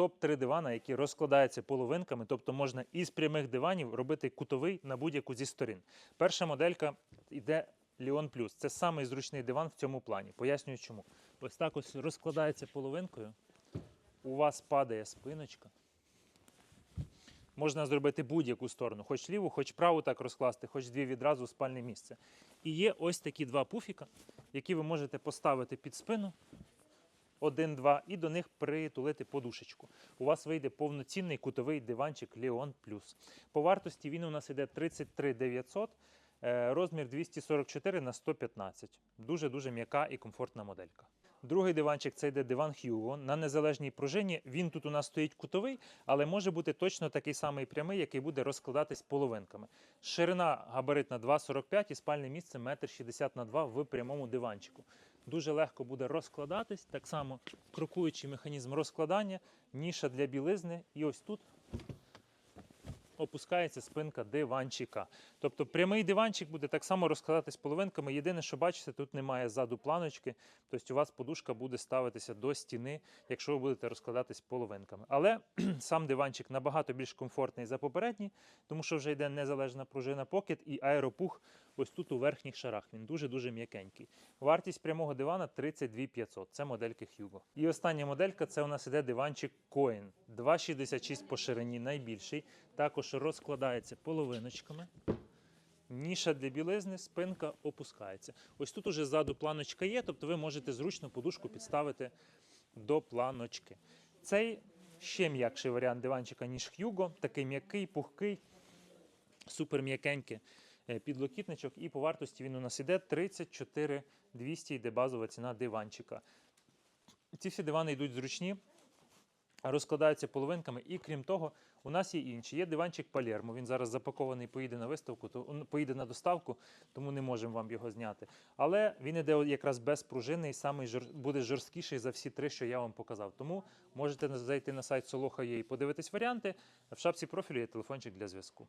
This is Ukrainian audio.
топ-3 дивана, які розкладаються половинками, тобто можна із прямих диванів робити кутовий на будь-яку зі сторін. Перша моделька йде Leon Plus. Це самий зручний диван в цьому плані. Пояснюю чому. Ось так ось розкладається половинкою. У вас падає спиночка. Можна зробити будь-яку сторону, хоч ліву, хоч праву так розкласти, хоч дві відразу спальне місце. І є ось такі два пуфіка, які ви можете поставити під спину, один-два, і до них притулити подушечку. У вас вийде повноцінний кутовий диванчик Leon Plus. По вартості він у нас іде 33 900, е, розмір 244 на 115. Дуже-дуже м'яка і комфортна моделька. Другий диванчик це йде диван Hugo на незалежній пружині. Він тут у нас стоїть кутовий, але може бути точно такий самий прямий, який буде розкладатись половинками. Ширина габаритна 2,45 і спальне місце 1,60 на 2 в прямому диванчику. Дуже легко буде розкладатись. Так само крокуючий механізм розкладання, ніша для білизни. І ось тут опускається спинка диванчика. Тобто прямий диванчик буде так само розкладатись половинками. Єдине, що бачите, тут немає ззаду планочки, тобто у вас подушка буде ставитися до стіни, якщо ви будете розкладатись половинками. Але сам диванчик набагато більш комфортний за попередній, тому що вже йде незалежна пружина покет і аеропух ось тут у верхніх шарах. Він дуже-дуже м'якенький. Вартість прямого дивана 32 500. Це модельки Hugo. І остання моделька це у нас іде диванчик Coin. 2,66 по ширині, найбільший. Також розкладається половиночками. Ніша для білизни, спинка опускається. Ось тут уже ззаду планочка є, тобто ви можете зручно подушку підставити до планочки. Цей ще м'якший варіант диванчика, ніж Hugo, такий м'який, пухкий, супер м'якенький е, підлокітничок. І по вартості він у нас іде 34 200 йде базова ціна диванчика. Ці всі дивани йдуть зручні, розкладаються половинками, і крім того, у нас є інші. Є диванчик Палермо. Він зараз запакований, поїде на виставку, то поїде на доставку, тому не можемо вам його зняти. Але він іде якраз без пружини і самий жор... буде жорсткіший за всі три, що я вам показав. Тому можете зайти на сайт Soloha.ua і подивитись варіанти. В шапці профілю є телефончик для зв'язку.